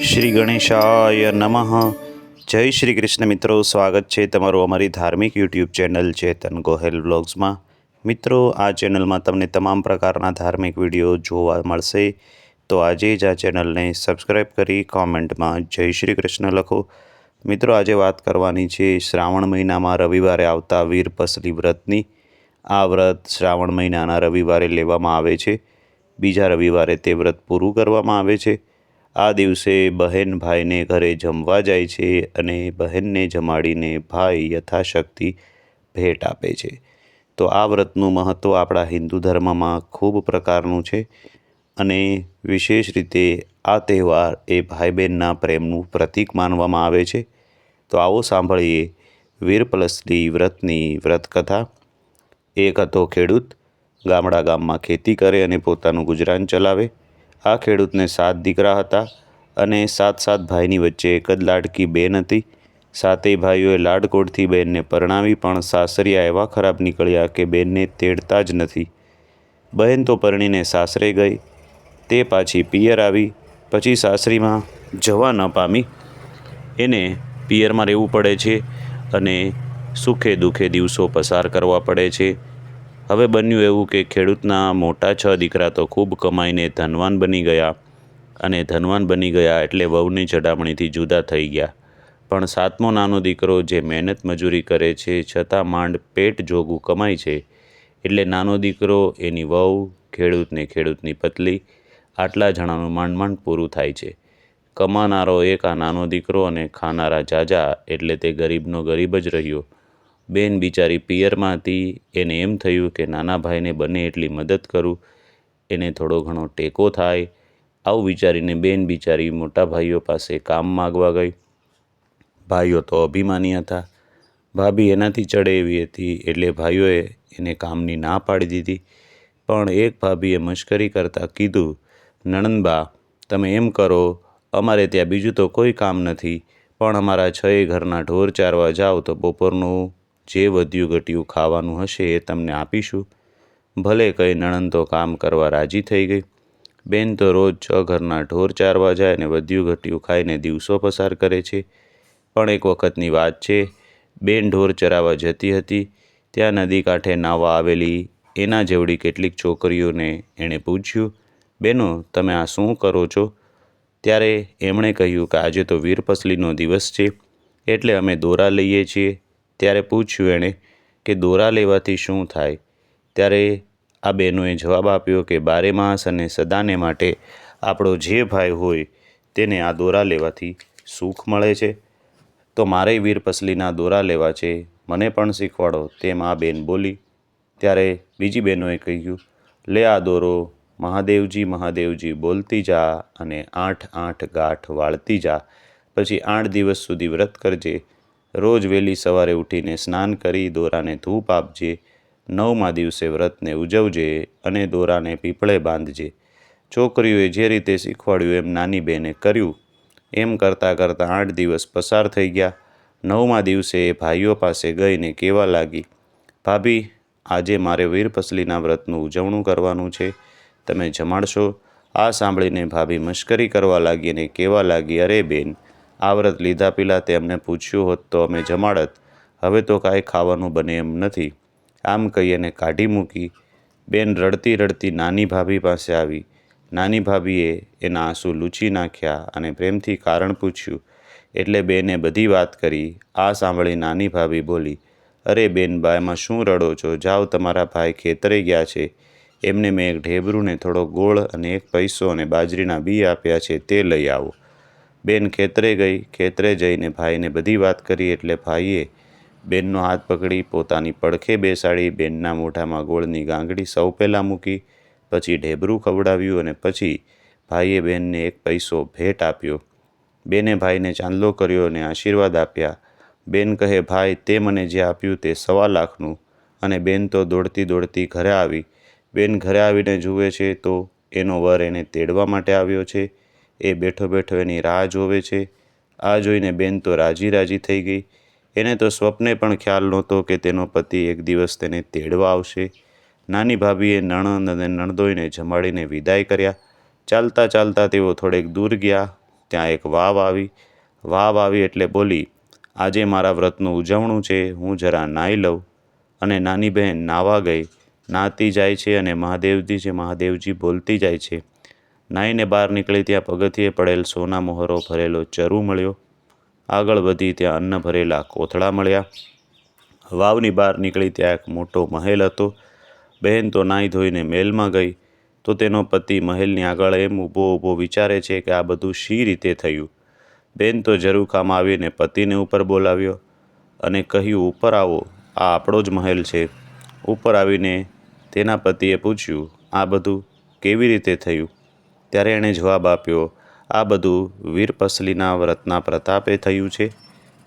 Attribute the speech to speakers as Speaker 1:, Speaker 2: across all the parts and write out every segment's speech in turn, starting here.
Speaker 1: શ્રી ગણેશાય નમઃ. જય શ્રી કૃષ્ણ મિત્રો, સ્વાગત છે તમારું અમારી ધાર્મિક યુટ્યુબ ચેનલ ચેતન ગોહેલ વ્લોગ્સમાં મિત્રો, આ ચેનલમાં તમને તમામ પ્રકારના ધાર્મિક વીડિયો જોવા મળશે. તો આજે જ આ ચેનલને સબસ્ક્રાઈબ કરી કોમેન્ટમાં જય શ્રી કૃષ્ણ લખો. મિત્રો, આજે વાત કરવાની છે શ્રાવણ મહિનામાં રવિવારે આવતા વીરપસલી વ્રતની. આ વ્રત શ્રાવણ મહિનાના રવિવારે લેવામાં આવે છે. બીજા રવિવારે તે વ્રત પૂરું કરવામાં આવે છે. આ દિવસે બહેન ભાઈને ઘરે જમવા જાય છે અને બહેનને જમાડીને ભાઈ યથાશક્તિ ભેટ આપે છે. તો આ વ્રતનું મહત્ત્વ આપણા હિન્દુ ધર્મમાં ખૂબ પ્રકારનું છે અને વિશેષ રીતે આ તહેવાર એ ભાઈ બહેનના પ્રેમનું પ્રતીક માનવામાં આવે છે. તો આવો સાંભળીએ વીરપલસલી વ્રતની વ્રતકથા. એક હતો ખેડૂત. ગામડા ગામમાં ખેતી કરે અને પોતાનું ગુજરાન ચલાવે. આ ખેડૂતને સાત દીકરા હતા અને સાત સાત ભાઈની વચ્ચે એક જ લાડકી બેન હતી. સાતેય ભાઈઓએ લાડકોડથી બેનને પરણાવી, પણ સાસરિયા એવા ખરાબ નીકળ્યા કે બેનને તેડતા જ નથી. બહેન તો પરણીને સાસરે ગઈ. તે પાછી પિયર આવી. પછી સાસરીમાં જવા ન પામી. એને પિયરમાં રહેવું પડે છે અને સુખે દુઃખે દિવસો પસાર કરવા પડે છે. હવે બન્યું એવું કે ખેડૂતના મોટા છ દીકરા તો ખૂબ કમાઈને ધનવાન બની ગયા અને ધનવાન બની ગયા એટલે વહુની ચડામણીથી જુદા થઈ ગયા. પણ સાતમો નાનો દીકરો જે મહેનત મજૂરી કરે છે, છતાં માંડ પેટ જોગું કમાય છે, એટલે નાનો દીકરો, એની વહુ, ખેડૂતને ખેડૂતની પતલી આટલા જણાનું માંડ માંડ પૂરું થાય છે. કમાનારો એક આ નાનો દીકરો અને ખાનારા જાજા એટલે તે ગરીબનો ગરીબ જ રહ્યો. બેન બિચારી પિયરમાં હતી, એને એમ થયું કે નાના ભાઈને બને એટલી મદદ કરું. એને થોડો ઘણો ટેકો થાય. આવું વિચારીને બેન બિચારી મોટા ભાઈઓ પાસે કામ માગવા ગઈ. ભાઈઓ તો અભિમાની હતા. ભાભી એનાથી ચડે એવી હતી એટલે ભાઈઓએ એને કામની ના પાડી દીધી. પણ એક ભાભીએ મશ્કરી કરતાં કીધું, નણંદબા, તમે એમ કરો, અમારે ત્યાં બીજું તો કોઈ કામ નથી, પણ અમારા છ ઘરના ઢોર ચારવા જાઓ તો બપોરનું જે વધ્યું ઘટ્યું ખાવાનું હશે એ તમને આપીશું. ભલે કંઈ નણંદ તો કામ કરવા રાજી થઈ ગઈ. બેન તો રોજ છ ઘરના ઢોર ચારવા જાય અને વધ્યું ઘટ્યું ખાઈને દિવસો પસાર કરે છે. પણ એક વખતની વાત છે, બેન ઢોર ચરાવવા જતી હતી, ત્યાં નદી કાંઠે નાવા આવેલી એના જેવડી કેટલીક છોકરીઓને એણે પૂછ્યું, બેનો, તમે આ શું કરો છો? ત્યારે એમણે કહ્યું કે આજે તો વીરપસલીનો દિવસ છે, એટલે અમે દોરા લઈએ છીએ. ત્યારે પૂછ્યું એણે કે દોરા લેવાથી શું થાય? ત્યારે આ બહેનોએ જવાબ આપ્યો કે બારે માસ અને સદાને માટે આપણો જે ભાઈ હોય તેને આ દોરા લેવાથી સુખ મળે છે. તો મારે વીરપસલીના દોરા લેવા છે, મને પણ શીખવાડો, તેમ આ બેન બોલી. ત્યારે બીજી બહેનોએ કહ્યું, લે આ દોરો, મહાદેવજી મહાદેવજી બોલતી જા અને આઠ આઠ ગાંઠ વાળતી જા, પછી આઠ દિવસ સુધી વ્રત કરજે રોજ વહેલી સવારે ઉઠીને સ્નાન કરી દોરાને ધૂપ આપજે, નવમા દિવસે વ્રતને ઉજવજે અને દોરાને પીપળે બાંધજે. છોકરીઓએ જે રીતે શીખવાડ્યું એમ નાની બહેને કર્યું. એમ કરતાં કરતાં આઠ દિવસ પસાર થઈ ગયા. નવમા દિવસે એ ભાઈઓ પાસે ગઈને કહેવા લાગી, ભાભી, આજે મારે વીરપસલીના વ્રતનું ઉજવણું કરવાનું છે. તમે જમાડશો? આ સાંભળીને ભાભી મશ્કરી કરવા લાગી અને કહેવા લાગી, અરે બેન આ વ્રત લીધા પહેલાં તેમને પૂછ્યું હોત તો અમે જમાડત. હવે તો કાંઈ ખાવાનું બને એમ નથી. આમ કહી અને કાઢી મૂકી બેન રડતી રડતી નાની ભાભી પાસે આવી. નાની ભાભીએ એના આંસુ લૂછી નાખ્યા અને પ્રેમથી કારણ પૂછ્યું. એટલે બેને બધી વાત કરી, આ સાંભળી નાની ભાભી બોલી, અરે બેન, બાયમાં શું રડો છો? જાઓ તમારા ભાઈ ખેતરે ગયા છે. એમને મેં એક ઢેબરૂને થોડો ગોળ અને એક પૈસો અને બાજરીના બી આપ્યા છે તે લઈ આવો. બેન ખેતરે ગઈ, ખેતરે જઈને ભાઈને બધી વાત કરી એટલે ભાઈએ બેનનો હાથ પકડી, પોતાની પડખે બેસાડી, બેનના મોઢામાં ગોળની ગાંગડી સૌ પહેલાં મૂકી, પછી ઢેબરું ખવડાવ્યું અને પછી ભાઈએ બેનને એક પૈસો ભેટ આપ્યો. બેને ભાઈને ચાંદલો કર્યો અને આશીર્વાદ આપ્યા. બેન કહે, ભાઈ, તે મને જે આપ્યું તે સવા લાખનું. અને બેન તો દોડતી દોડતી ઘરે આવી. બેન ઘરે આવીને જુએ છે તો એનો વર એને તેડવા માટે આવ્યો છે. એ બેઠો બેઠો એની રાહ જોવે છે. આ જોઈને બેન તો રાજી રાજી થઈ ગઈ. એને તો સ્વપ્ને પણ ખ્યાલ નહોતો કે તેનો પતિ એક દિવસ તેને તેડવા આવશે. નાની ભાભીએ નણંદ અને નણદોઈને જમાડીને વિદાય કર્યા. ચાલતા ચાલતા તેઓ થોડેક દૂર ગયા. ત્યાં એક વાવ આવી. વાવ આવી એટલે બોલી, આજે મારા વ્રતનું ઉજવણું છે. હું જરા નાહી લઉં. અને નાની બહેન નાવા ગઈ. નાહતી જાય છે અને મહાદેવજી છે મહાદેવજી બોલતી જાય છે. નાહીને બહાર નીકળી ત્યાં પગથિયે પડેલ સોના મોહરો ભરેલો ચરુ મળ્યો. આગળ વધી ત્યાં અન્ન ભરેલા કોથળા મળ્યા. વાવની બહાર નીકળી ત્યાં એક મોટો મહેલ હતો. બહેન તો નાહી ધોઈને મહેલમાં ગઈ. તો તેનો પતિ મહેલની આગળ એમ ઊભો ઊભો વિચારે છે કે આ બધું શી રીતે થયું? બેન તો ઝરૂખામાં આવીને પતિને ઉપર બોલાવ્યો અને કહ્યું, ઉપર આવો, આ આપણો જ મહેલ છે. ઉપર આવીને તેના પતિએ પૂછ્યું, આ બધું કેવી રીતે થયું? ત્યારે એણે જવાબ આપ્યો, આ બધું વીર પસલીના વ્રતના પ્રતાપે થયું છે.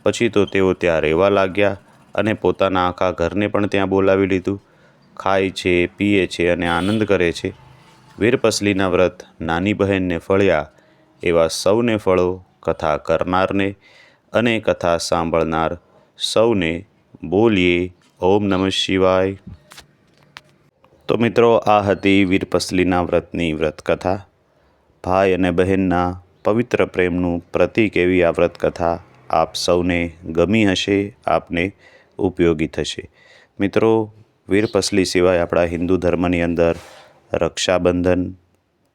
Speaker 1: પછી તો તેઓ ત્યાં રહેવા લાગ્યા અને પોતાના આખા ઘરને પણ ત્યાં બોલાવી લીધું. ખાય છે, પીએ છે અને આનંદ કરે છે. વીરપસલીના વ્રત નાની બહેનને ફળ્યા એવા સૌને ફળો, કથા કરનારને અને કથા સાંભળનાર સૌને બોલીએ, ઓમ નમઃ શિવાય. તો મિત્રો, આ હતી વીરપસલીના વ્રતની વ્રતકથા. ભાઈ અને બહેનના પવિત્ર પ્રેમનું પ્રતીક એવી આ વ્રતકથા આપ સૌને ગમી હશે, આપને ઉપયોગી થશે. મિત્રો, વીરપસલી સિવાય આપણા હિન્દુ ધર્મની અંદર રક્ષાબંધન,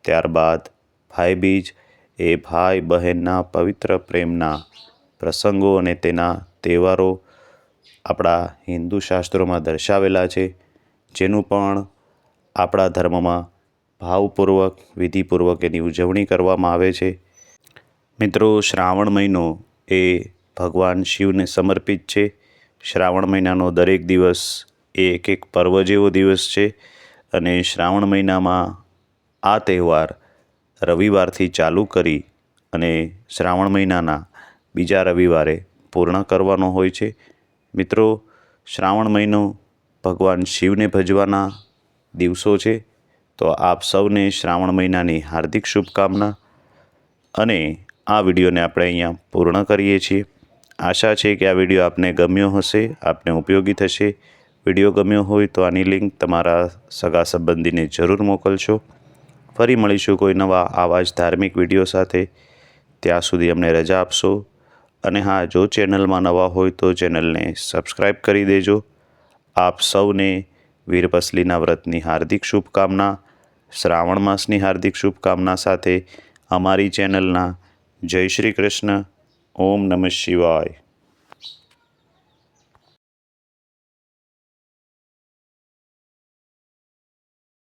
Speaker 1: ત્યારબાદ ભાઈબીજ, એ ભાઈ બહેનના પવિત્ર પ્રેમના પ્રસંગો અને તેના તહેવારો આપણા હિન્દુ શાસ્ત્રોમાં દર્શાવેલા છે, જેનું પણ આપણા ધર્મમાં ભાવપૂર્વક, વિધિપૂર્વક એની ઉજવણી કરવામાં આવે છે. મિત્રો, શ્રાવણ મહિનો એ ભગવાન શિવને સમર્પિત છે. શ્રાવણ મહિનાનો દરેક દિવસ એ એક એક પર્વ જેવો દિવસ છે અને શ્રાવણ મહિનામાં આ તહેવાર રવિવારથી ચાલુ કરી અને શ્રાવણ મહિનાના બીજા રવિવારે પૂર્ણ કરવાનો હોય છે. મિત્રો, શ્રાવણ મહિનો ભગવાન શિવને ભજવાના દિવસો છે. તો આપ સૌને શ્રાવણ મહિનાની હાર્દિક શુભકામના. અને આ વિડીયોને આપણે અહીંયા પૂર્ણ કરીએ છીએ. આશા છે કે આ વીડિયો આપને ગમ્યો હશે, આપને ઉપયોગી થશે. વીડિયો ગમ્યો હોય તો આની લિંક તમારા સગા સંબંધીને જરૂર મોકલશો. ફરી મળીશું કોઈ નવા આવા જ ધાર્મિક વીડિયો સાથે. ત્યાં સુધી અમને રજા આપશો. અને હા, જો ચેનલમાં નવા હોય તો ચેનલને સબસ્ક્રાઈબ કરી દેજો. આપ સૌને વીરપસલીના વ્રતની હાર્દિક શુભકામના. શ્રાવણ માસની હાર્દિક શુભકામના સાથે અમારી ચેનલના જય શ્રી કૃષ્ણ. ઓમ નમઃ શિવાય.